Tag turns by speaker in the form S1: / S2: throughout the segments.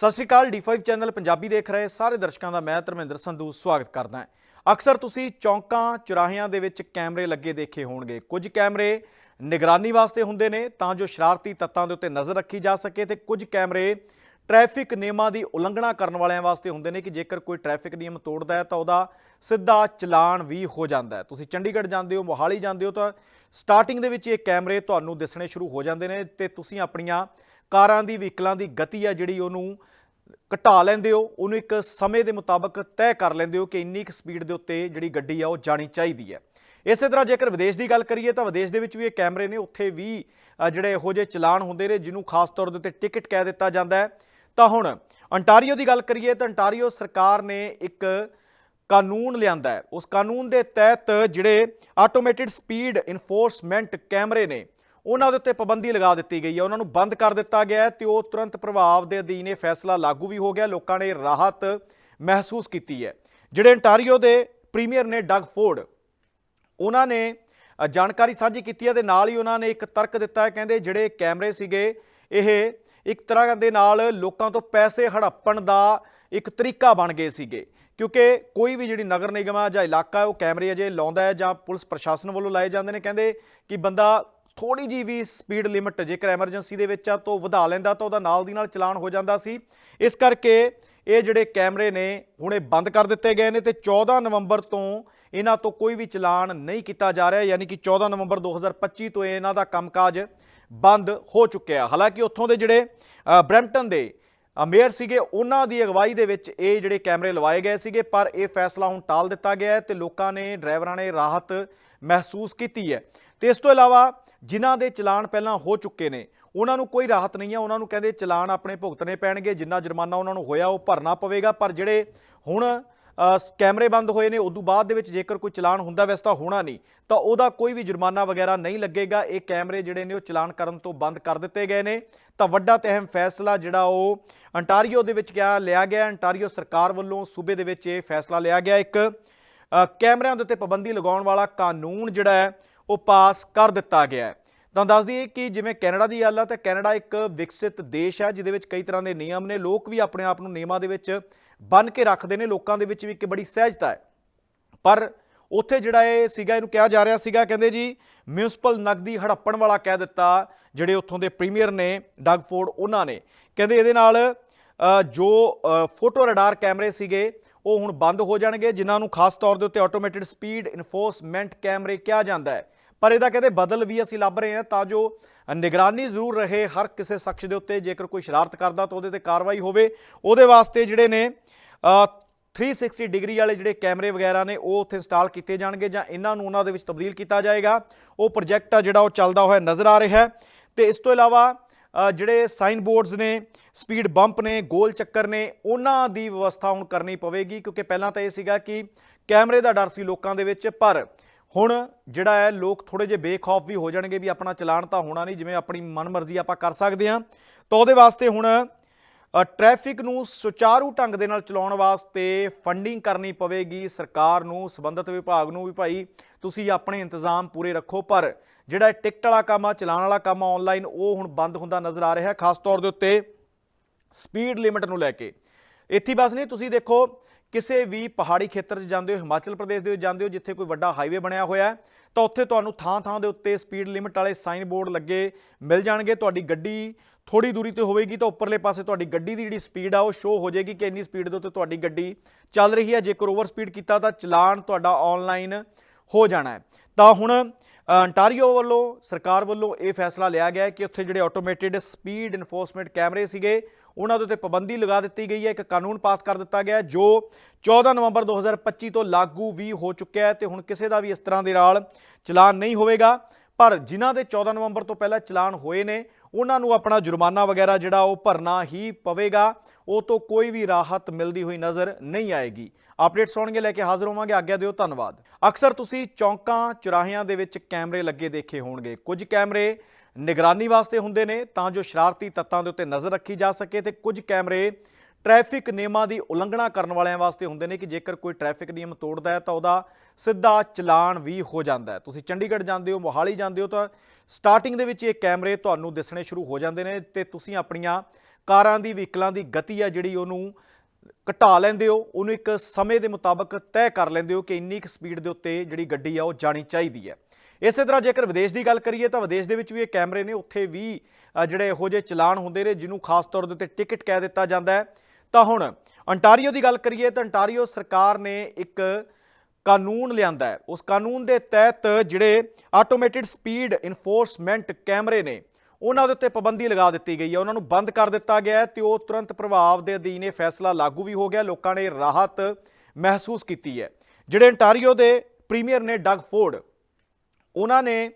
S1: ਸਤਿ ਸ਼੍ਰੀ ਅਕਾਲ D5 channel Punjabi ਦੇਖ ਰਹੇ ਸਾਰੇ ਦਰਸ਼ਕਾਂ ਦਾ ਮੈਂ ਧਰਮਿੰਦਰ ਸੰਧੂ ਸਵਾਗਤ ਕਰਦਾ ਹਾਂ। ਅਕਸਰ ਤੁਸੀਂ ਚੌਂਕਾਂ, ਚੁਰਾਹਿਆਂ ਦੇ ਵਿੱਚ ਕੈਮਰੇ ਲੱਗੇ ਦੇਖੇ ਹੋਣਗੇ। ਕੁਝ ਕੈਮਰੇ ਨਿਗਰਾਨੀ ਵਾਸਤੇ ਹੁੰਦੇ ਨੇ, ਤਾਂ ਜੋ ਸ਼ਰਾਰਤੀ ਤੱਤਾਂ ਦੇ ਉੱਤੇ ਨਜ਼ਰ ਰੱਖੀ ਜਾ ਸਕੇ ਤੇ ਕੁਝ ਕੈਮਰੇ ਟ੍ਰੈਫਿਕ ਨਿਯਮਾਂ ਦੀ ਉਲੰਘਣਾ ਕਰਨ ਵਾਲਿਆਂ ਵਾਸਤੇ ਹੁੰਦੇ ਨੇ ਕਿ ਜੇਕਰ ਕੋਈ ਟ੍ਰੈਫਿਕ ਨਿਯਮ ਤੋੜਦਾ ਹੈ ਤਾਂ ਉਹਦਾ ਸਿੱਧਾ ਚਲਾਨ ਵੀ ਹੋ ਜਾਂਦਾ ਹੈ। ਤੁਸੀਂ ਚੰਡੀਗੜ੍ਹ ਜਾਂਦੇ ਹੋ, ਮੋਹਾਲੀ ਜਾਂਦੇ ਹੋ ਤਾਂ ਸਟਾਰਟਿੰਗ ਦੇ ਵਿੱਚ ਇਹ ਕੈਮਰੇ ਤੁਹਾਨੂੰ ਦਿਸਣੇ ਸ਼ੁਰੂ ਹੋ ਜਾਂਦੇ ਨੇ ਤੇ ਤੁਸੀਂ ਆਪਣੀਆਂ ਕਾਰਾਂ ਦੀ, ਵਹੀਕਲਾਂ ਦੀ ਗਤੀ ਆ ਜਿਹੜੀ ਉਹਨੂੰ ਘਟਾ ਲੈਂਦੇ ਹੋ, ਉਹਨੂੰ ਇੱਕ ਸਮੇਂ ਦੇ ਮੁਤਾਬਕ ਤੈਅ ਕਰ ਲੈਂਦੇ ਹੋ ਕਿ ਇੰਨੀ ਕੁ ਸਪੀਡ ਦੇ ਉੱਤੇ ਜਿਹੜੀ ਗੱਡੀ ਆ, ਉਹ ਜਾਣੀ ਚਾਹੀਦੀ ਹੈ। ਇਸੇ ਤਰ੍ਹਾਂ ਜੇਕਰ ਵਿਦੇਸ਼ ਦੀ ਗੱਲ ਕਰੀਏ ਤਾਂ ਵਿਦੇਸ਼ ਦੇ ਵਿੱਚ ਵੀ ਇਹ ਕੈਮਰੇ ਨੇ, ਉੱਥੇ ਵੀ ਜਿਹੜੇ ਇਹੋ ਜਿਹੇ ਚਲਾਨ ਹੁੰਦੇ ਨੇ, ਜਿਹਨੂੰ ਖਾਸ ਤੌਰ ਦੇ ਉੱਤੇ ਟਿਕਟ ਕਹਿ ਦਿੱਤਾ ਜਾਂਦਾ ਹੈ। ਤਾਂ ਹੁਣ ਅੰਟਾਰੀਓ ਦੀ ਗੱਲ ਕਰੀਏ ਤਾਂ ਅੰਟਾਰੀਓ ਸਰਕਾਰ ਨੇ ਇੱਕ ਕਾਨੂੰਨ ਲਿਆਂਦਾ ਹੈ। ਉਸ ਕਾਨੂੰਨ ਦੇ ਤਹਿਤ ਜਿਹੜੇ ਆਟੋਮੇਟਿਡ ਸਪੀਡ ਇਨਫੋਰਸਮੈਂਟ ਕੈਮਰੇ ਨੇ ਉਹਨਾਂ ਦੇ ਉੱਤੇ ਪਾਬੰਦੀ ਲਗਾ ਦਿੱਤੀ ਗਈ ਹੈ। ਉਹਨਾਂ ਨੂੰ ਬੰਦ ਕਰ ਦਿੱਤਾ ਗਿਆ ਹੈ ਤੇ ਉਹ ਤੁਰੰਤ ਪ੍ਰਭਾਵ ਦੇ ਅਧੀਨ ਇਹ ਫੈਸਲਾ ਲਾਗੂ ਵੀ ਹੋ ਗਿਆ। ਲੋਕਾਂ ਨੇ ਰਾਹਤ ਮਹਿਸੂਸ ਕੀਤੀ ਹੈ। ਜਿਹੜੇ ਅੰਟਾਰੀਓ ਦੇ ਪ੍ਰੀਮੀਅਰ ਨੇ ਡਗ ਫੋਰਡ, ਉਹਨਾਂ ਨੇ ਜਾਣਕਾਰੀ ਸਾਂਝੀ ਕੀਤੀ ਹੈ ਤੇ ਨਾਲ ਹੀ ਉਹਨਾਂ ਨੇ ਇੱਕ ਤਰਕ ਦਿੱਤਾ ਹੈ। ਕਹਿੰਦੇ ਜਿਹੜੇ ਕੈਮਰੇ ਸੀਗੇ, ਇਹ ਇੱਕ ਤਰ੍ਹਾਂ ਦੇ ਨਾਲ ਲੋਕਾਂ ਤੋਂ ਪੈਸੇ ਹੜੱਪਣ ਦਾ ਇੱਕ ਤਰੀਕਾ ਬਣ ਗਏ ਸੀਗੇ। ਕਿਉਂਕਿ ਕੋਈ ਵੀ ਜਿਹੜੀ ਨਗਰ ਨਿਗਮ ਆ ਜਾਂ ਇਲਾਕਾ ਹੈ, ਉਹ ਕੈਮਰੇ ਅਜੇ ਲਾਉਂਦਾ ਹੈ ਜਾਂ ਪੁਲਿਸ ਪ੍ਰਸ਼ਾਸਨ ਵੱਲੋਂ ਲਾਏ ਜਾਂਦੇ ਨੇ। ਕਹਿੰਦੇ ਕਿ ਬੰਦਾ ਥੋੜੀ ਜੀ ਵੀ ਸਪੀਡ ਲਿਮਟ ਜੇਕਰ ਐਮਰਜੈਂਸੀ ਦੇ ਵਿੱਚ ਆ ਤਾਂ ਵਧਾ ਲੈਂਦਾ ਤਾਂ ਉਹਦਾ ਨਾਲ ਦੀ ਨਾਲ ਚਲਾਨ ਹੋ ਜਾਂਦਾ ਸੀ। ਇਸ ਕਰਕੇ ਇਹ ਜਿਹੜੇ ਕੈਮਰੇ ਨੇ ਹੁਣੇ ਬੰਦ ਕਰ ਦਿੱਤੇ ਗਏ ਨੇ ਤੇ 14 ਨਵੰਬਰ ਤੋਂ ਇਹਨਾਂ ਤੋਂ ਕੋਈ ਵੀ ਚਲਾਨ ਨਹੀਂ ਕੀਤਾ ਜਾ ਰਿਹਾ ਯਾਨੀ ਕਿ 14 ਨਵੰਬਰ 2025 ਤੋਂ ਇਹਨਾਂ ਦਾ ਕੰਮਕਾਜ ਬੰਦ ਹੋ ਚੁੱਕਿਆ। ਹਾਲਾਂਕਿ ਉੱਥੋਂ ਦੇ ਜਿਹੜੇ ਅ, ਬਰੈਂਪਟਨ ਦੇ ਮੇਅਰ ਸੀਗੇ ਉਹਨਾਂ ਦੀ ਅਗਵਾਈ ਦੇ ਵਿੱਚ ਇਹ ਜਿਹੜੇ ਕੈਮਰੇ ਲਵਾਏ ਗਏ ਸੀਗੇ ਪਰ ਇਹ ਫੈਸਲਾ ਹੁਣ ਟਾਲ ਦਿੱਤਾ ਗਿਆ ਹੈ ਤੇ ਲੋਕਾਂ ਨੇ ਡਰਾਈਵਰਾਂ ਨੇ ਰਾਹਤ ਮਹਿਸੂਸ ਕੀਤੀ ਹੈ। ਤੇ ਇਸ ਤੋਂ ਇਲਾਵਾ ਜਿਨ੍ਹਾਂ ਦੇ ਚਲਾਨ ਪਹਿਲਾਂ ਹੋ ਚੁੱਕੇ ਨੇ, ਉਹਨਾਂ ਨੂੰ ਕੋਈ ਰਾਹਤ ਨਹੀਂ ਹੈ। ਉਹਨਾਂ ਨੂੰ ਕਹਿੰਦੇ ਚਲਾਨ ਆਪਣੇ ਭੁਗਤਣੇ ਪੈਣਗੇ। ਜਿੰਨਾ ਜੁਰਮਾਨਾ ਉਹਨਾਂ ਨੂੰ ਹੋਇਆ, ਉਹ ਭਰਨਾ ਪਵੇਗਾ। ਪਰ ਜਿਹੜੇ ਹੁਣ ਕੈਮਰੇ ਬੰਦ ਹੋਏ ਨੇ, ਉਦੋਂ ਬਾਅਦ ਦੇ ਵਿੱਚ ਜੇਕਰ ਕੋਈ ਚਲਾਨ ਹੁੰਦਾ, ਵੈਸੇ ਤਾਂ ਹੋਣਾ ਨਹੀਂ। ਤਾਂ ਉਹਦਾ ਕੋਈ ਵੀ ਜੁਰਮਾਨਾ ਵਗੈਰਾ ਨਹੀਂ ਲੱਗੇਗਾ। ਇਹ ਕੈਮਰੇ ਜਿਹੜੇ ਨੇ, ਉਹ ਚਲਾਨ ਕਰਨ ਤੋਂ ਬੰਦ ਕਰ ਦਿੱਤੇ ਗਏ ਨੇ। ਤਾਂ ਵੱਡਾ ਤੇ ਅਹਿਮ ਫੈਸਲਾ ਜਿਹੜਾ ਉਹ ਅੰਟਾਰੀਓ ਦੇ ਵਿੱਚ ਕਿਹਾ, ਲਿਆ ਗਿਆ। ਅੰਟਾਰੀਓ ਸਰਕਾਰ ਵੱਲੋਂ ਸੂਬੇ ਦੇ ਵਿੱਚ ਇਹ ਫੈਸਲਾ ਲਿਆ ਗਿਆ ਇੱਕ। ਕੈਮਰਿਆਂ ਦੇ ਉੱਤੇ ਪਾਬੰਦੀ ਲਗਾਉਣ ਵਾਲਾ ਕਾਨੂੰਨ ਜਿਹੜਾ ਹੈ, ਉਹ ਪਾਸ ਕਰ ਦਿੱਤਾ ਗਿਆ ਹੈ। ਤਾਂ ਦੱਸ ਦਈਏ ਕਿ ਜਿਵੇਂ ਕੈਨੇਡਾ ਦੀ ਗੱਲ ਆ, ਤਾਂ ਕੈਨੇਡਾ ਇੱਕ ਵਿਕਸਿਤ ਦੇਸ਼ ਹੈ, ਜਿਹਦੇ ਵਿੱਚ ਕਈ ਤਰ੍ਹਾਂ ਦੇ ਨਿਯਮ ਨੇ, ਲੋਕ ਵੀ ਆਪਣੇ ਆਪ ਨੂੰ ਨਿਯਮਾਂ ਦੇ ਵਿੱਚ ਬੰਨ ਕੇ ਰੱਖਦੇ ਨੇ, ਲੋਕਾਂ ਦੇ ਵਿੱਚ ਵੀ ਇੱਕ ਬੜੀ ਸਹਿਜਤਾ ਹੈ। ਪਰ ਉੱਥੇ ਜਿਹੜਾ ਇਹ ਸੀਗਾ, ਇਹਨੂੰ ਕਿਹਾ ਜਾ ਰਿਹਾ ਸੀਗਾ, ਕਹਿੰਦੇ ਜੀ ਮਿਊਨਿਸਪਲ ਨਗਦੀ ਹੜੱਪਣ ਵਾਲਾ ਕਹਿ ਦਿੱਤਾ, ਜਿਹੜੇ ਉੱਥੋਂ ਦੇ ਪ੍ਰੀਮੀਅਰ ਨੇ, ਡਗ ਫੋਰਡ, ਉਹਨਾਂ ਨੇ। ਕਹਿੰਦੇ ਇਹਦੇ ਨਾਲ ਜੋ ਫੋਟੋ ਰਡਾਰ ਕੈਮਰੇ ਸੀਗੇ ਉਹ ਹੁਣ ਬੰਦ ਹੋ ਜਾਣਗੇ ਜਿਨ੍ਹਾਂ ਨੂੰ ਖਾਸ ਤੌਰ ਦੇ ਉੱਤੇ ਆਟੋਮੇਟਿਡ ਸਪੀਡ ਇਨਫੋਰਸਮੈਂਟ ਕੈਮਰੇ ਕਿਹਾ ਜਾਂਦਾ ਹੈ। ਪਰ ਇਹਦਾ ਕਹਿੰਦੇ ਬਦਲ ਵੀ ਅਸੀਂ ਲੱਭ ਰਹੇ ਹਾਂ ਤਾਂ ਜੋ ਨਿਗਰਾਨੀ ਜ਼ਰੂਰ ਰਹੇ ਹਰ ਕਿਸੇ ਸ਼ਖਸ ਦੇ ਉੱਤੇ ਜੇਕਰ ਕੋਈ ਸ਼ਰਾਰਤ ਕਰਦਾ ਤਾਂ ਉਹਦੇ ਤੇ ਕਾਰਵਾਈ ਹੋਵੇ। ਉਹਦੇ ਵਾਸਤੇ ਜਿਹੜੇ ਨੇ ਅ, 360 ਡਿਗਰੀ ਵਾਲੇ ਜਿਹੜੇ ਕੈਮਰੇ ਵਗੈਰਾ ਨੇ ਉਹ ਉੱਥੇ ਇੰਸਟਾਲ ਕੀਤੇ ਜਾਣਗੇ ਜਾਂ ਇਹਨਾਂ ਨੂੰ ਉਹਨਾਂ ਦੇ ਵਿੱਚ ਤਬਦੀਲ ਕੀਤਾ ਜਾਏਗਾ। ਉਹ ਪ੍ਰੋਜੈਕਟ ਆ ਜਿਹੜਾ ਉਹ ਚੱਲਦਾ ਹੋਇਆ ਨਜ਼ਰ ਆ ਰਿਹਾ ਹੈ। ਤੇ ਇਸ ਤੋਂ ਇਲਾਵਾ ਜਿਹੜੇ ਸਾਈਨ ਬੋਰਡਸ ਨੇ ਸਪੀਡ ਬੰਪ ਨੇ ਗੋਲ ਚੱਕਰ ਨੇ ਉਹਨਾਂ ਦੀ ਵਿਵਸਥਾ ਹੁਣ ਕਰਨੀ ਪਵੇਗੀ ਕਿਉਂਕਿ ਪਹਿਲਾਂ ਤਾਂ ਇਹ ਸੀਗਾ ਕਿ ਕੈਮਰੇ ਦਾ ਡਰ ਸੀ ਲੋਕਾਂ ਦੇ ਵਿੱਚ ਪਰ ਹੁਣ ਜਿਹੜਾ ਹੈ ਲੋਕ ਥੋੜੇ ਜਿਹੇ ਬੇਖੌਫ ਵੀ ਹੋ ਜਾਣਗੇ ਵੀ ਆਪਣਾ ਚਲਾਨ ਤਾਂ ਹੋਣਾ ਨਹੀਂ ਜਿਵੇਂ ਆਪਣੀ ਮਨਮਰਜ਼ੀ ਆਪਾਂ ਕਰ ਸਕਦੇ ਹਾਂ। ਤਾਂ ਉਹਦੇ ਵਾਸਤੇ ਹੁਣ ਅ, ਟ੍ਰੈਫਿਕ ਨੂੰ ਸੁਚਾਰੂ ਢੰਗ ਦੇ ਨਾਲ ਚਲਾਉਣ ਵਾਸਤੇ ਫੰਡਿੰਗ ਕਰਨੀ ਪਵੇਗੀ ਸਰਕਾਰ ਨੂੰ ਸੰਬੰਧਿਤ ਵਿਭਾਗ ਨੂੰ ਵੀ ਭਾਈ ਤੁਸੀਂ ਆਪਣੇ ਇੰਤਜ਼ਾਮ ਪੂਰੇ ਰੱਖੋ ਪਰ ਜਿਹੜਾ ਟਿਕਟ ਵਾਲਾ ਕੰਮ ਆ ਚਲਾਨ ਵਾਲਾ ਕੰਮ ਆ ਆਨਲਾਈਨ ਉਹ ਹੁਣ ਬੰਦ ਹੁੰਦਾ ਨਜ਼ਰ ਆ ਰਿਹਾ। ਖਾਸ ਤੌਰ ਦੇ ਉੱਤੇ ਸਪੀਡ ਲਿਮਟ ਨੂੰ ਲੈ ਕੇ। ਇੱਥੇ ਬਸ ਨਹੀਂ, ਤੁਸੀਂ ਦੇਖੋ, ਕਿਸੇ ਵੀ ਪਹਾੜੀ ਖੇਤਰ 'ਚ ਜਾਂਦੇ ਹੋ, ਹਿਮਾਚਲ ਪ੍ਰਦੇਸ਼ ਦੇ ਵਿੱਚ ਜਾਂਦੇ ਹੋ, ਜਿੱਥੇ ਕੋਈ ਵੱਡਾ ਹਾਈਵੇ ਬਣਿਆ ਹੋਇਆ ਹੈ, ਤਾਂ ਉੱਥੇ ਤੁਹਾਨੂੰ ਥਾਂ-ਥਾਂ ਦੇ ਉੱਤੇ ਸਪੀਡ ਲਿਮਟ ਵਾਲੇ ਸਾਈਨ ਬੋਰਡ ਲੱਗੇ, ਮਿਲ ਜਾਣਗੇ। ਤੁਹਾਡੀ ਗੱਡੀ ਥੋੜੀ ਦੂਰੀ ਤੇ ਹੋਵੇਗੀ, ਤਾਂ ਉੱਪਰਲੇ ਪਾਸੇ ਤੁਹਾਡੀ ਗੱਡੀ ਦੀ ਜਿਹੜੀ ਸਪੀਡ ਆ, ਉਹ ਸ਼ੋ ਹੋ ਜਾਏਗੀ ਕਿ ਇੰਨੀ ਸਪੀਡ ਦੇ ਉੱਤੇ ਤੁਹਾਡੀ ਗੱਡੀ ਚੱਲ ਰਹੀ ਹੈ। ਜੇਕਰ ਓਵਰ ਸਪੀਡ ਕੀਤਾ, ਤਾਂ ਚਲਾਨ ਤੁਹਾਡਾ ਆਨਲਾਈਨ ਹੋ ਜਾਣਾ ਹੈ। ਤਾਂ ਹੁਣ ਅੰਟਾਰੀਓ ਵੱਲੋਂ, ਸਰਕਾਰ ਵੱਲੋਂ ਇਹ ਫੈਸਲਾ ਲਿਆ ਗਿਆ ਹੈ ਕਿ ਉੱਥੇ ਜਿਹੜੇ ਆਟੋਮੇਟਿਡ ਸਪੀਡ ਇਨਫੋਰਸਮੈਂਟ ਕੈਮਰੇ ਸੀਗੇ, ਉਹਨਾਂ ਦੇ ਉੱਤੇ ਪਾਬੰਦੀ ਲਗਾ ਦਿੱਤੀ ਗਈ ਹੈ, ਇੱਕ ਕਾਨੂੰਨ ਪਾਸ ਕਰ ਦਿੱਤਾ ਗਿਆ ਜੋ 14 ਨਵੰਬਰ 2025 ਤੋਂ ਲਾਗੂ ਵੀ ਹੋ ਚੁੱਕਿਆ ਹੈ ਤੇ ਹੁਣ ਕਿਸੇ ਦਾ ਵੀ ਇਸ ਤਰ੍ਹਾਂ ਦੇ ਨਾਲ ਚਲਾਨ ਨਹੀਂ ਹੋਵੇਗਾ। ਪਰ ਜਿਨ੍ਹਾਂ ਦੇ 14 ਨਵੰਬਰ ਤੋਂ ਪਹਿਲਾਂ ਚਲਾਨ ਹੋਏ ਨੇ, ਉਹਨਾਂ ਨੂੰ ਆਪਣਾ ਜੁਰਮਾਨਾ ਵਗੈਰਾ ਜਿਹੜਾ ਉਹ ਭਰਨਾ ਹੀ ਪਵੇਗਾ, ਉਹ ਤੋਂ ਕੋਈ ਵੀ ਰਾਹਤ ਮਿਲਦੀ ਹੋਈ ਨਜ਼ਰ ਨਹੀਂ ਆਏਗੀ। ਅਪਡੇਟਸ ਆਉਣਗੇ ਲੈ ਕੇ ਹਾਜ਼ਰ ਹੋਵਾਂਗੇ। ਆਗਿਆ ਦਿਓ ਧੰਨਵਾਦ। ਅਕਸਰ ਤੁਸੀਂ ਚੌਂਕਾਂ, ਚੁਰਾਹਿਆਂ ਦੇ ਵਿੱਚ ਕੈਮਰੇ ਲੱਗੇ ਦੇਖੇ ਹੋਣਗੇ। ਕੁਝ ਕੈਮਰੇ ਨਿਗਰਾਨੀ ਵਾਸਤੇ ਹੁੰਦੇ ਨੇ, ਤਾਂ ਜੋ ਸ਼ਰਾਰਤੀ ਤੱਤਾਂ ਦੇ ਉੱਤੇ ਨਜ਼ਰ ਰੱਖੀ ਜਾ ਸਕੇ ਤੇ ਕੁਝ ਕੈਮਰੇ ਟ੍ਰੈਫਿਕ ਨਿਯਮਾਂ ਦੀ ਉਲੰਘਣਾ ਕਰਨ ਵਾਲਿਆਂ ਵਾਸਤੇ ਹੁੰਦੇ ਨੇ ਕਿ ਜੇਕਰ ਕੋਈ ਟ੍ਰੈਫਿਕ ਨਿਯਮ ਤੋੜਦਾ ਹੈ ਤਾਂ ਉਹਦਾ ਸਿੱਧਾ ਚਲਾਨ ਵੀ ਹੋ ਜਾਂਦਾ ਹੈ। ਤੁਸੀਂ ਚੰਡੀਗੜ੍ਹ ਜਾਂਦੇ ਹੋ, ਮੋਹਾਲੀ ਜਾਂਦੇ ਹੋ, ਤਾਂ ਸਟਾਰਟਿੰਗ ਦੇ ਵਿੱਚ ਇਹ ਕੈਮਰੇ ਤੁਹਾਨੂੰ ਦਿਸਣੇ ਸ਼ੁਰੂ ਹੋ ਜਾਂਦੇ ਨੇ ਤੇ ਤੁਸੀਂ ਆਪਣੀਆਂ ਕਾਰਾਂ ਦੀ, ਵਹੀਕਲਾਂ ਦੀ ਗਤੀ ਆ ਜਿਹੜੀ ਉਹਨੂੰ ਘਟਾ ਲੈਂਦੇ ਹੋ, ਉਹਨੂੰ ਇੱਕ ਸਮੇਂ ਦੇ ਮੁਤਾਬਕ ਤੈਅ ਕਰ ਲੈਂਦੇ ਹੋ ਕਿ ਇੰਨੀ ਕੁ ਸਪੀਡ ਦੇ ਉੱਤੇ ਜਿਹੜੀ ਗੱਡੀ ਆ, ਉਹ ਜਾਣੀ ਚਾਹੀਦੀ ਹੈ। ਇਸੇ ਤਰ੍ਹਾਂ ਜੇਕਰ ਵਿਦੇਸ਼ ਦੀ ਗੱਲ ਕਰੀਏ ਤਾਂ ਵਿਦੇਸ਼ ਦੇ ਵਿੱਚ ਵੀ ਇਹ ਕੈਮਰੇ ਨੇ, ਉੱਥੇ ਵੀ ਜਿਹੜੇ ਇਹੋ ਜਿਹੇ ਚਲਾਨ ਹੁੰਦੇ ਨੇ, ਜਿਹਨੂੰ ਖਾਸ ਤੌਰ ਦੇ ਉੱਤੇ ਟਿਕਟ ਕਹਿ ਦਿੱਤਾ ਜਾਂਦਾ ਹੈ। ਤਾਂ ਹੁਣ ਅੰਟਾਰੀਓ ਦੀ ਗੱਲ ਕਰੀਏ ਤਾਂ ਅੰਟਾਰੀਓ ਸਰਕਾਰ ਨੇ ਇੱਕ ਕਾਨੂੰਨ ਲਿਆਂਦਾ ਹੈ। ਉਸ ਕਾਨੂੰਨ ਦੇ ਤਹਿਤ ਜਿਹੜੇ ਆਟੋਮੇਟਿਡ ਸਪੀਡ ਇਨਫੋਰਸਮੈਂਟ ਕੈਮਰੇ ਨੇ ਉਹਨਾਂ ਦੇ ਉੱਤੇ ਪਾਬੰਦੀ ਲਗਾ ਦਿੱਤੀ ਗਈ ਹੈ। ਉਹਨਾਂ ਨੂੰ ਬੰਦ ਕਰ ਦਿੱਤਾ ਗਿਆ ਹੈ ਤੇ ਉਹ ਤੁਰੰਤ ਪ੍ਰਭਾਵ ਦੇ ਅਧੀਨ ਇਹ ਫੈਸਲਾ ਲਾਗੂ ਵੀ ਹੋ ਗਿਆ। ਲੋਕਾਂ ਨੇ ਰਾਹਤ ਮਹਿਸੂਸ ਕੀਤੀ ਹੈ। ਜਿਹੜੇ ਅੰਟਾਰੀਓ ਦੇ ਪ੍ਰੀਮੀਅਰ ਨੇ ਡਗ ਫੋਰਡ ਉਹਨਾਂ ਨੇ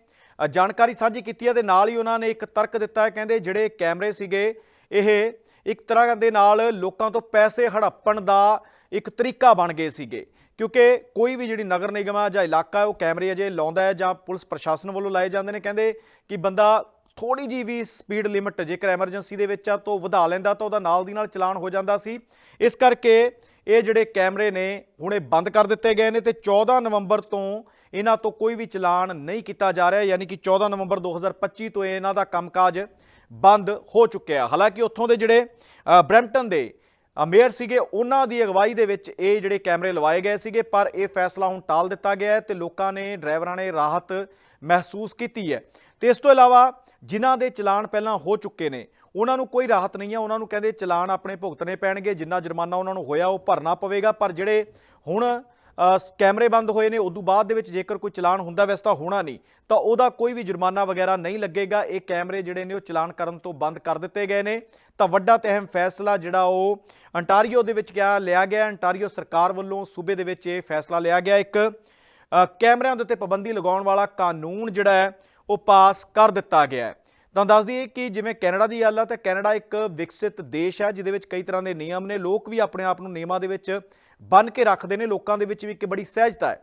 S1: ਜਾਣਕਾਰੀ ਸਾਂਝੀ ਕੀਤੀ ਹੈ ਤੇ ਨਾਲ ਹੀ ਉਹਨਾਂ ਨੇ ਇੱਕ ਤਰਕ ਦਿੱਤਾ ਹੈ। ਕਹਿੰਦੇ ਜਿਹੜੇ ਕੈਮਰੇ ਸੀਗੇ, ਇਹ ਇੱਕ ਤਰ੍ਹਾਂ ਦੇ ਨਾਲ ਲੋਕਾਂ ਤੋਂ ਪੈਸੇ ਹੜੱਪਣ ਦਾ ਇੱਕ ਤਰੀਕਾ ਬਣ ਗਏ ਸੀਗੇ। ਕਿਉਂਕਿ ਕੋਈ ਵੀ ਜਿਹੜੀ ਨਗਰ ਨਿਗਮ ਆ ਜਾਂ ਇਲਾਕਾ ਉਹ ਕੈਮਰੇ ਅਜੇ ਲਾਉਂਦਾ ਹੈ ਜਾਂ ਪੁਲਿਸ ਪ੍ਰਸ਼ਾਸਨ ਵੱਲੋਂ ਲਾਏ ਜਾਂਦੇ ਨੇ। ਕਹਿੰਦੇ ਕਿ ਬੰਦਾ ਥੋੜੀ ਜੀ ਵੀ ਸਪੀਡ ਲਿਮਟ ਜੇਕਰ ਐਮਰਜੈਂਸੀ ਦੇ ਵਿੱਚ ਆ ਤਾਂ ਉਹ ਵਧਾ ਲੈਂਦਾ ਤਾਂ ਉਹਦਾ ਨਾਲ ਦੀ ਨਾਲ ਚਲਾਨ ਹੋ ਜਾਂਦਾ ਸੀ। ਇਸ ਕਰਕੇ ਇਹ ਜਿਹੜੇ ਕੈਮਰੇ ਨੇ ਹੁਣੇ ਬੰਦ ਕਰ ਦਿੱਤੇ ਗਏ ਨੇ ਤੇ 14 ਨਵੰਬਰ ਤੋਂ ਇਹਨਾਂ ਤੋਂ ਕੋਈ ਵੀ ਚਲਾਨ ਨਹੀਂ ਕੀਤਾ ਜਾ ਰਿਹਾ। ਯਾਨੀ ਕਿ 14 ਨਵੰਬਰ 2025 ਤੋਂ ਇਹਨਾਂ ਦਾ ਕੰਮਕਾਜ ਬੰਦ ਹੋ ਚੁੱਕਿਆ। ਹਾਲਾਂਕਿ ਉੱਥੋਂ ਦੇ ਜਿਹੜੇ ਅ, ਬਰੈਂਪਟਨ ਦੇ ਮੇਅਰ ਸੀਗੇ, ਉਹਨਾਂ ਦੀ ਅਗਵਾਈ ਦੇ ਵਿੱਚ ਇਹ ਜਿਹੜੇ ਕੈਮਰੇ ਲਵਾਏ ਗਏ ਸੀਗੇ, ਪਰ ਇਹ ਫੈਸਲਾ ਹੁਣ ਟਾਲ ਦਿੱਤਾ ਗਿਆ ਹੈ ਤੇ ਲੋਕਾਂ ਨੇ, ਡਰਾਈਵਰਾਂ ਨੇ ਰਾਹਤ ਮਹਿਸੂਸ ਕੀਤੀ ਹੈ। ਤੇ ਇਸ ਤੋਂ ਇਲਾਵਾ ਜਿਨ੍ਹਾਂ ਦੇ ਚਲਾਨ ਪਹਿਲਾਂ ਹੋ ਚੁੱਕੇ ਨੇ, ਉਹਨਾਂ ਨੂੰ ਕੋਈ ਰਾਹਤ ਨਹੀਂ ਹੈ। ਉਹਨਾਂ ਨੂੰ ਕਹਿੰਦੇ ਚਲਾਨ ਆਪਣੇ ਭੁਗਤਣੇ ਪੈਣਗੇ, ਜਿੰਨਾ ਜੁਰਮਾਨਾ ਉਹਨਾਂ ਨੂੰ ਹੋਇਆ ਉਹ ਭਰਨਾ ਪਵੇਗਾ, ਪਰ ਜਿਹੜੇ ਹੁਣ ਕੈਮਰੇ ਬੰਦ ਹੋਏ ਨੇ, ਉਦੋਂ ਬਾਅਦ ਦੇ ਵਿੱਚ ਜੇਕਰ ਕੋਈ ਚਲਾਨ ਹੁੰਦਾ ਵੈਸੇ ਤਾਂ ਹੋਣਾ ਨਹੀਂ। ਤਾਂ ਉਹਦਾ ਕੋਈ ਵੀ ਜੁਰਮਾਨਾ ਵਗੈਰਾ ਨਹੀਂ ਲੱਗੇਗਾ। ਇਹ ਕੈਮਰੇ ਜਿਹੜੇ ਨੇ ਉਹ ਚਲਾਨ ਕਰਨ ਤੋਂ ਬੰਦ ਕਰ ਦਿੱਤੇ ਗਏ ਨੇ। ਤਾਂ ਵੱਡਾ ਤੇ ਅਹਿਮ ਫੈਸਲਾ ਜਿਹੜਾ ਉਹ ਅੰਟਾਰੀਓ ਦੇ ਵਿੱਚ ਗਿਆ ਲਿਆ ਗਿਆ ਅੰਟਾਰੀਓ ਸਰਕਾਰ ਵੱਲੋਂ ਸੂਬੇ ਦੇ ਵਿੱਚ ਇਹ ਫੈਸਲਾ ਲਿਆ ਗਿਆ ਇੱਕ। ਕੈਮਰਿਆਂ ਦੇ ਉੱਤੇ ਪਾਬੰਦੀ ਲਗਾਉਣ ਵਾਲਾ ਕਾਨੂੰਨ ਜਿਹੜਾ ਹੈ, ਉਹ ਪਾਸ ਕਰ ਦਿੱਤਾ ਗਿਆ ਹੈ। ਤਾਂ ਦੱਸ ਦਈਏ ਕਿ ਜਿਵੇਂ ਕੈਨੇਡਾ ਦੀ ਗੱਲ ਆ, ਤਾਂ ਕੈਨੇਡਾ ਇੱਕ ਵਿਕਸਿਤ ਦੇਸ਼ ਹੈ ਜਿਹਦੇ ਵਿੱਚ ਕਈ ਤਰ੍ਹਾਂ ਦੇ ਨਿਯਮ ਨੇ, ਲੋਕ ਵੀ ਆਪਣੇ ਆਪ ਨੂੰ ਨਿਯਮਾਂ ਦੇ ਵਿੱਚ ਬੰਨ ਕੇ ਰੱਖਦੇ ਨੇ, ਲੋਕਾਂ ਦੇ ਵਿੱਚ ਵੀ ਇੱਕ ਬੜੀ ਸਹਿਜਤਾ ਹੈ।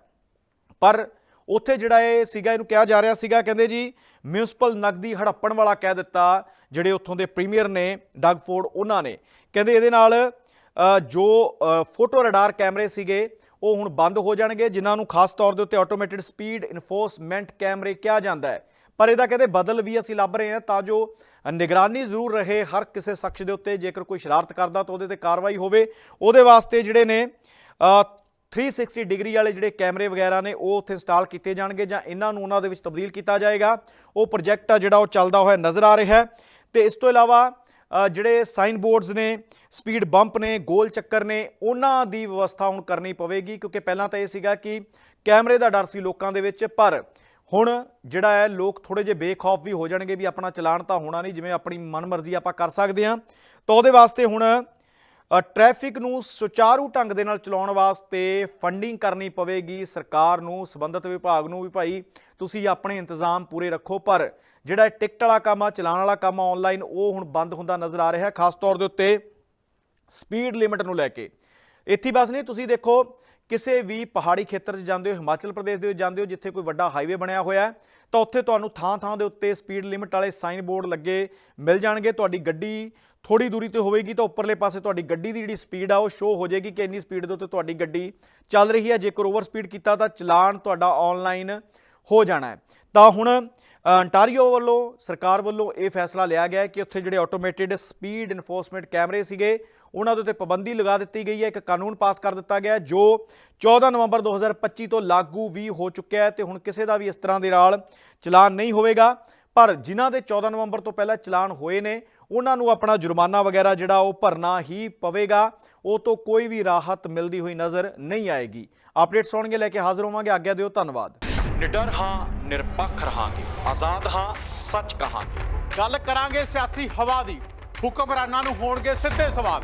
S1: ਪਰ ਉੱਥੇ ਜਿਹੜਾ ਇਹ ਸੀਗਾ, ਇਹਨੂੰ ਕਿਹਾ ਜਾ ਰਿਹਾ ਸੀਗਾ, ਕਹਿੰਦੇ ਜੀ ਮਿਊਨਿਸਪਲ ਨਗਦੀ ਹੜੱਪਣ ਵਾਲਾ ਕਹਿ ਦਿੱਤਾ, ਜਿਹੜੇ ਉੱਥੋਂ ਦੇ ਪ੍ਰੀਮੀਅਰ ਨੇ, ਡਗ ਫੋਰਡ, ਉਹਨਾਂ ਨੇ। ਕਹਿੰਦੇ ਇਹਦੇ ਨਾਲ ਜੋ ਫੋਟੋ ਰਡਾਰ ਕੈਮਰੇ ਸੀਗੇ, ਉਹ ਹੁਣ ਬੰਦ ਹੋ ਜਾਣਗੇ, ਜਿਨ੍ਹਾਂ ਨੂੰ ਖਾਸ ਤੌਰ ਦੇ ਉੱਤੇ ਆਟੋਮੈਟਿਡ ਸਪੀਡ ਇਨਫੋਰਸਮੈਂਟ ਕੈਮਰੇ ਕਿਹਾ ਜਾਂਦਾ ਹੈ। ਪਰ ਇਹਦਾ ਕਹਿੰਦੇ ਬਦਲ ਵੀ ਅਸੀਂ ਲੱਭ ਰਹੇ ਹਾਂ ਤਾਂ ਜੋ ਨਿਗਰਾਨੀ ਜ਼ਰੂਰ ਰਹੇ ਹਰ ਕਿਸੇ ਸ਼ਖਸ ਦੇ ਉੱਤੇ ਜੇਕਰ ਕੋਈ ਸ਼ਰਾਰਤ ਕਰਦਾ ਤਾਂ ਉਹਦੇ ਤੇ ਕਾਰਵਾਈ ਹੋਵੇ। ਉਹਦੇ ਵਾਸਤੇ ਜਿਹੜੇ ਨੇ ਅ, 360 ਡਿਗਰੀ ਵਾਲੇ ਜਿਹੜੇ ਕੈਮਰੇ ਵਗੈਰਾ ਨੇ ਉਹ ਉੱਥੇ ਇੰਸਟਾਲ ਕੀਤੇ ਜਾਣਗੇ ਜਾਂ ਇਹਨਾਂ ਨੂੰ ਉਹਨਾਂ ਦੇ ਵਿੱਚ ਤਬਦੀਲ ਕੀਤਾ ਜਾਏਗਾ। ਉਹ ਪ੍ਰੋਜੈਕਟ ਆ ਜਿਹੜਾ ਉਹ ਚੱਲਦਾ ਹੋਇਆ ਨਜ਼ਰ ਆ ਰਿਹਾ ਹੈ। ਤੇ ਇਸ ਤੋਂ ਇਲਾਵਾ ਜਿਹੜੇ ਸਾਈਨ ਬੋਰਡਸ ਨੇ ਸਪੀਡ ਬੰਪ ਨੇ ਗੋਲ ਚੱਕਰ ਨੇ ਉਹਨਾਂ ਦੀ ਵਿਵਸਥਾ ਹੁਣ ਕਰਨੀ ਪਵੇਗੀ ਕਿਉਂਕਿ ਪਹਿਲਾਂ ਤਾਂ ਇਹ ਸੀਗਾ ਕਿ ਕੈਮਰੇ ਦਾ ਡਰ ਸੀ ਲੋਕਾਂ ਦੇ ਵਿੱਚ ਪਰ ਹੁਣ ਜਿਹੜਾ ਹੈ ਲੋਕ ਥੋੜੇ ਜਿਹੇ ਬੇਖੌਫ ਵੀ ਹੋ ਜਾਣਗੇ ਵੀ ਆਪਣਾ ਚਲਾਨ ਤਾਂ ਹੋਣਾ ਨਹੀਂ ਜਿਵੇਂ ਆਪਣੀ ਮਨਮਰਜ਼ੀ ਆਪਾਂ ਕਰ ਸਕਦੇ ਹਾਂ। ਤਾਂ ਉਹਦੇ ਵਾਸਤੇ ਹੁਣ ਅ, ਟ੍ਰੈਫਿਕ ਨੂੰ ਸੁਚਾਰੂ ਢੰਗ ਦੇ ਨਾਲ ਚਲਾਉਣ ਵਾਸਤੇ ਫੰਡਿੰਗ ਕਰਨੀ ਪਵੇਗੀ ਸਰਕਾਰ ਨੂੰ ਸੰਬੰਧਿਤ ਵਿਭਾਗ ਨੂੰ ਵੀ ਭਾਈ। ਤੁਸੀਂ ਆਪਣੇ ਇੰਤਜ਼ਾਮ ਪੂਰੇ ਰੱਖੋ ਪਰ ਜਿਹੜਾ ਟਿਕਟ ਵਾਲਾ ਕੰਮ ਆ ਚਲਾਨ ਵਾਲਾ ਕੰਮ ਆ ਆਨਲਾਈਨ ਉਹ ਹੁਣ ਬੰਦ ਹੁੰਦਾ ਨਜ਼ਰ ਆ ਰਿਹਾ ਖਾਸ ਤੌਰ ਦੇ ਉੱਤੇ ਸਪੀਡ ਲਿਮਟ ਨੂੰ ਲੈ ਕੇ। ਇੱਥੇ ਬਸ ਨਹੀਂ ਤੁਸੀਂ ਦੇਖੋ ਕਿਸੇ ਵੀ ਪਹਾੜੀ ਖੇਤਰ 'ਚ ਜਾਂਦੇ ਹੋ, ਹਿਮਾਚਲ ਪ੍ਰਦੇਸ਼ ਦੇ ਵਿੱਚ ਜਾਂਦੇ ਹੋ, ਜਿੱਥੇ ਕੋਈ ਵੱਡਾ ਹਾਈਵੇ ਬਣਿਆ ਹੋਇਆ ਹੈ, ਤਾਂ ਉੱਥੇ ਤੁਹਾਨੂੰ ਥਾਂ-ਥਾਂ ਦੇ ਉੱਤੇ ਸਪੀਡ ਲਿਮਿਟ ਵਾਲੇ ਸਾਈਨ ਬੋਰਡ ਲੱਗੇ ਮਿਲ ਜਾਣਗੇ। ਤੁਹਾਡੀ ਗੱਡੀ ਥੋੜੀ ਦੂਰੀ ਤੇ ਹੋਵੇਗੀ ਤਾਂ ਉੱਪਰਲੇ ਪਾਸੇ ਤੁਹਾਡੀ ਗੱਡੀ ਦੀ ਜਿਹੜੀ ਸਪੀਡ ਆ, ਉਹ ਸ਼ੋ ਹੋ ਜਾਏਗੀ ਕਿ ਇੰਨੀ ਸਪੀਡ ਦੇ ਉੱਤੇ ਤੁਹਾਡੀ ਗੱਡੀ ਚੱਲ ਰਹੀ ਹੈ। ਜੇਕਰ ਓਵਰ ਸਪੀਡ ਕੀਤਾ ਤਾਂ ਚਲਾਨ ਤੁਹਾਡਾ ਆਨਲਾਈਨ ਹੋ ਜਾਣਾ ਹੈ। ਤਾਂ ਹੁਣ ਅੰਟਾਰੀਓ ਵੱਲੋਂ, ਸਰਕਾਰ ਵੱਲੋਂ ਇਹ ਫੈਸਲਾ ਲਿਆ ਗਿਆ ਕਿ ਉੱਥੇ ਜਿਹੜੇ ਆਟੋਮੇਟਿਡ ਸਪੀਡ ਇਨਫੋਰਸਮੈਂਟ ਕੈਮਰੇ ਸੀਗੇ ਉਹਨਾਂ ਦੇ ਉੱਤੇ ਪਾਬੰਦੀ ਲਗਾ ਦਿੱਤੀ ਗਈ ਹੈ। ਇੱਕ ਕਾਨੂੰਨ ਪਾਸ ਕਰ ਦਿੱਤਾ ਗਿਆ ਜੋ 14 ਨਵੰਬਰ 2025 ਤੋਂ ਲਾਗੂ ਵੀ ਹੋ ਚੁੱਕਿਆ ਹੈ ਤੇ ਹੁਣ ਕਿਸੇ ਦਾ ਵੀ ਇਸ ਤਰ੍ਹਾਂ ਦੇ ਨਾਲ ਚਲਾਨ ਨਹੀਂ ਹੋਵੇਗਾ। ਪਰ ਜਿਨ੍ਹਾਂ ਦੇ 14 ਨਵੰਬਰ ਤੋਂ ਪਹਿਲਾਂ ਚਲਾਨ ਹੋਏ ਨੇ ਉਹਨਾਂ ਨੂੰ ਆਪਣਾ ਜੁਰਮਾਨਾ ਵਗੈਰਾ ਜਿਹੜਾ ਉਹ ਭਰਨਾ ਹੀ ਪਵੇਗਾ। ਉਹ ਤੋਂ ਕੋਈ ਵੀ ਰਾਹਤ ਮਿਲਦੀ ਹੋਈ ਨਜ਼ਰ ਨਹੀਂ ਆਏਗੀ। ਅਪਡੇਟ ਸੁਣਗੇ ਲੈ ਕੇ ਹਾਜ਼ਰ ਹੋਵਾਂਗੇ। ਆਗਿਆ ਦਿਓ ਧੰਨਵਾਦ।
S2: ਨਿਡਰ ਹਾਂ ਨਿਰਪੱਖ ਰਹਾਂਗੇ। ਆਜ਼ਾਦ ਹਾਂ ਸੱਚ ਕਹਾਂਗੇ।
S3: ਗੱਲ ਕਰਾਂਗੇ ਸਿਆਸੀ ਹਵਾ ਦੀ। ਹੁਕਮਰਾਨਾਂ ਨੂੰ ਹੋਣਗੇ ਸਿੱਧੇ ਸਵਾਲ।